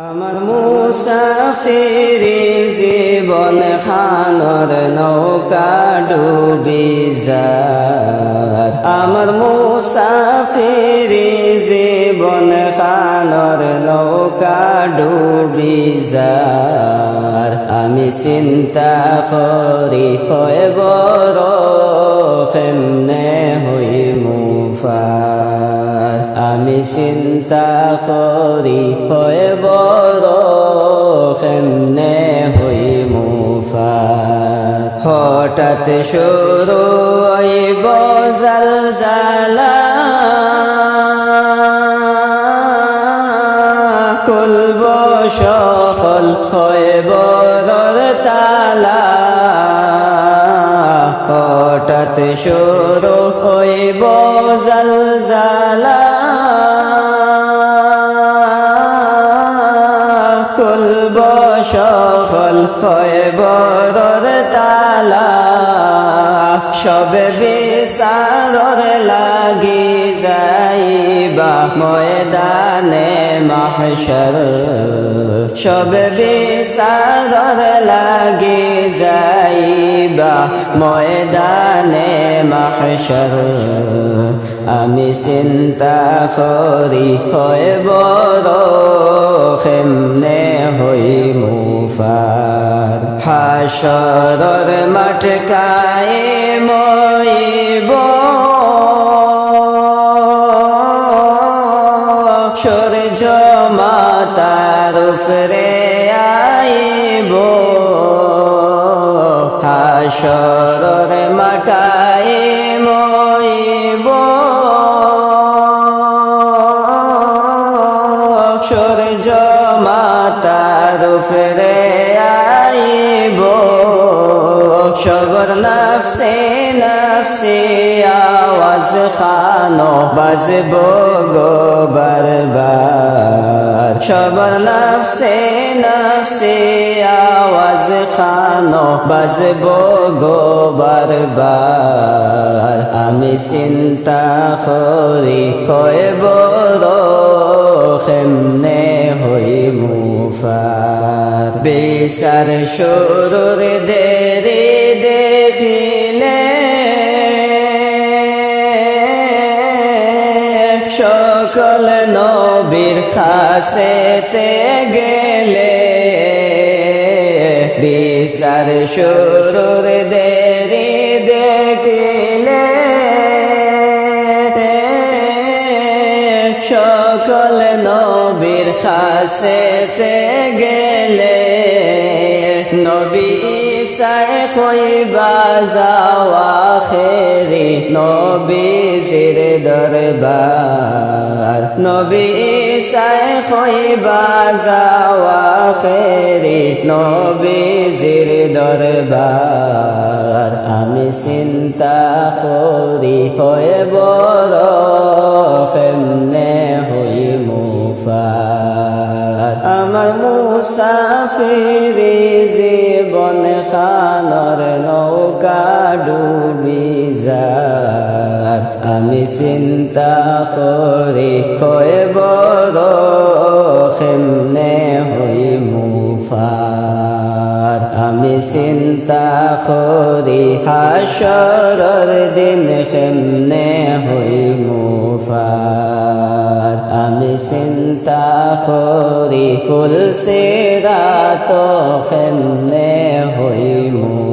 আমার মুসাফিরি জীবন খানর নৌকা ডুবি যার আমার মুসাফিরি জীবন খানর নৌকা ডুবি যার আমি চিন্তা করি হয় বড়, কেমনে হই আমি চিন্তা করি, হয় বড় কেমনে হই মুফার হঠাৎ শুরু হইব জাল কুলব সফল হয় বড়র তালা। হঠাৎ শুরু হইব জাল জালা সফল হয় বড়র তালা, সবে বিচারর লাগি যাইবা ময়দানে মাহশর সবে বিচারর লাগি যাইবা ময়দানে মাহশর আমি চিন্তা করি, হয় বড় কেমনে হাসরর মাঠ কায়ে মইব। সূর্য মাতার উপরে আইব। হাসরর মাঠায় মইব। সূর্য মাতার উপরে সবর নফসে নফসে আওয়াজ খানো বাজব গো বারবার সবর নফসে নফসে আওয়াজ খানো বাজব গো বারবার আমি চিন্তা করি কয় বড় কেমনে হই মুফার বিচার সুরুর দেরি দেখিলে। সকল নবীর খাসেতে গেলে বিচার সুরুর দেরি সকল নবীর খাসেতে গেলে নবী ইসাই কইবা যাওয়া খেরি নবীজির দরবার। নবী ইসাই কইবা যাওয়া খেরি নবীজির দরবার। আমি চিন্তা করি, হয় বড়, কেমনে হই মুফার আমার মুসাফিরি জীবন খানর নৌকা ডুবি যার আমি চিন্তা করি কয় বড় কেমনে হই মুফার। আমি চিন্তা করি, হাসরর দিন কেমনে হই মুফার। আমি চিন্তা করি কুল সেরা তো ফেমনে হইমু।